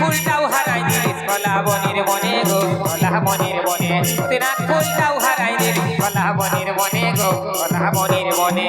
ফুলটাও হারাই দিলিস কলা বনের বনে গো কলা বনের বনে। তেনা ফুলটাও হারাই দিলিস কলা বনের বনে গো কলা বনের বনে।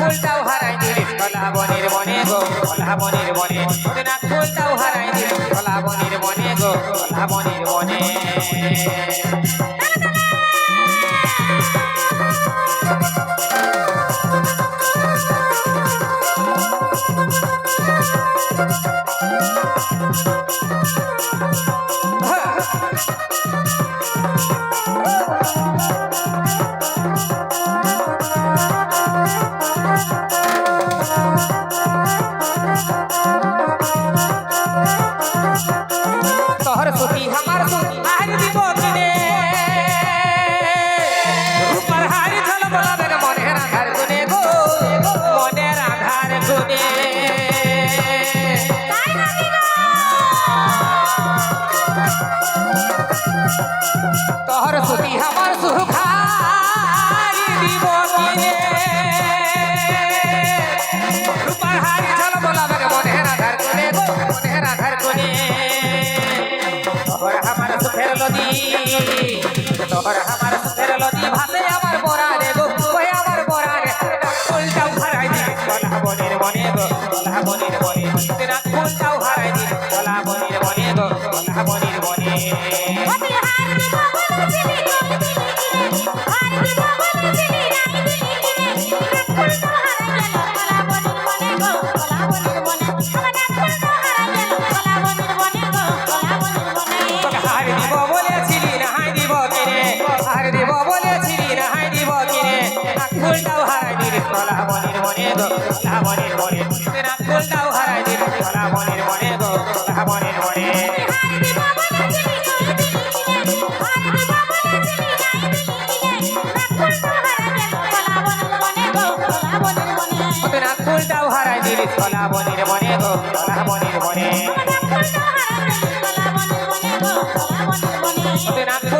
ফুলটাও হারাই দিলে, কলা বনের বনে গো, কলা বনের বনে। রঘুনাথ ফুলটাও হারাই দিলে, কলা বনের গো, কলা বনের তোর প্রতি আমার সুখারি দিব রূপার হারি চল বলা বেগে মনে রাধার কোনে মনে রাধার কোনে তোর আমার সুখের লদি তোর আমার সুখের লদি ভাসে আমার বরারে গো কই আমার বরারে। ফুলটাও হারাই দি বলা মনে দিব বলেছিলি না হাই দিব কিনে। হার দিব বলেছিলি না হাই দিব কিনে। নাক ফুলটাও হারাই দিলি গলা বনের মনে গো, গলা বনের মনে। তেরা ফুলটাও হারাই দিলি গলা বনের মনে গো, গলা বনের মনে। ফুলটাও হারাই দিলি গলা বনের মনে গো, গলা বনের মনে। তেরা ফুলটাও হারাই